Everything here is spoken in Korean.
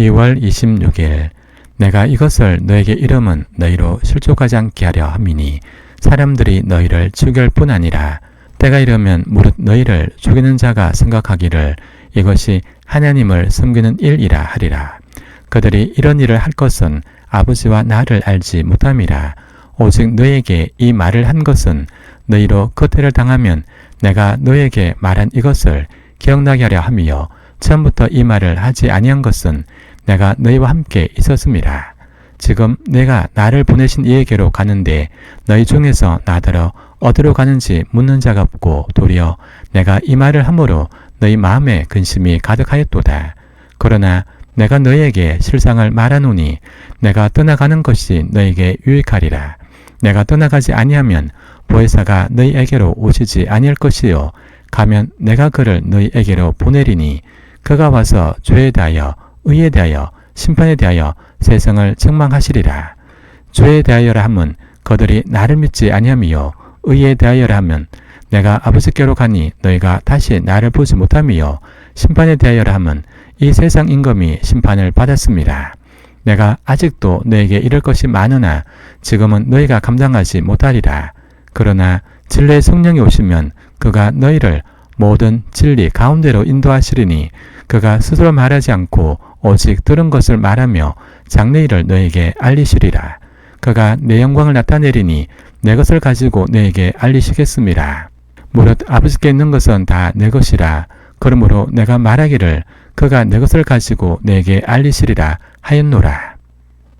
2월 26일 내가 이것을 너에게 이름은 너희로 실족하지 않게 하려 함이니 사람들이 너희를 죽일 뿐 아니라 때가 이르면 무릇 너희를 죽이는 자가 생각하기를 이것이 하나님을 섬기는 일이라 하리라. 그들이 이런 일을 할 것은 아버지와 나를 알지 못함이라. 오직 너에게 이 말을 한 것은 너희로 그때를 당하면 내가 너에게 말한 이것을 기억나게 하려 함이요. 처음부터 이 말을 하지 아니한 것은 내가 너희와 함께 있었음이라. 지금 내가 나를 보내신 이에게로 가는데 너희 중에서 나더러 어디로 가는지 묻는 자가 없고 도리어 내가 이 말을 함으로 너희 마음에 근심이 가득하였도다. 그러나 내가 너희에게 실상을 말하노니 내가 떠나가는 것이 너희에게 유익하리라. 내가 떠나가지 아니하면 보혜사가 너희에게로 오시지 아니할 것이요 가면 내가 그를 너희에게로 보내리니 그가 와서 죄에 대하여 의에 대하여 심판에 대하여 세상을 책망하시리라. 죄에 대하여라 함은 그들이 나를 믿지 아니함이요 의에 대하여라 하면 내가 아버지께로 가니 너희가 다시 나를 보지 못함이요 심판에 대하여라 함은 이 세상 임금이 심판을 받았습니다. 내가 아직도 너에게 이럴 것이 많으나 지금은 너희가 감당하지 못하리라. 그러나 진리의 성령이 오시면 그가 너희를 모든 진리 가운데로 인도하시리니 그가 스스로 말하지 않고 오직 들은 것을 말하며 장래일을 너에게 알리시리라. 그가 내 영광을 나타내리니 내 것을 가지고 너에게 알리시겠습니다. 무릇 아버지께 있는 것은 다 내 것이라. 그러므로 내가 말하기를 그가 내 것을 가지고 내게 알리시리라 하였노라.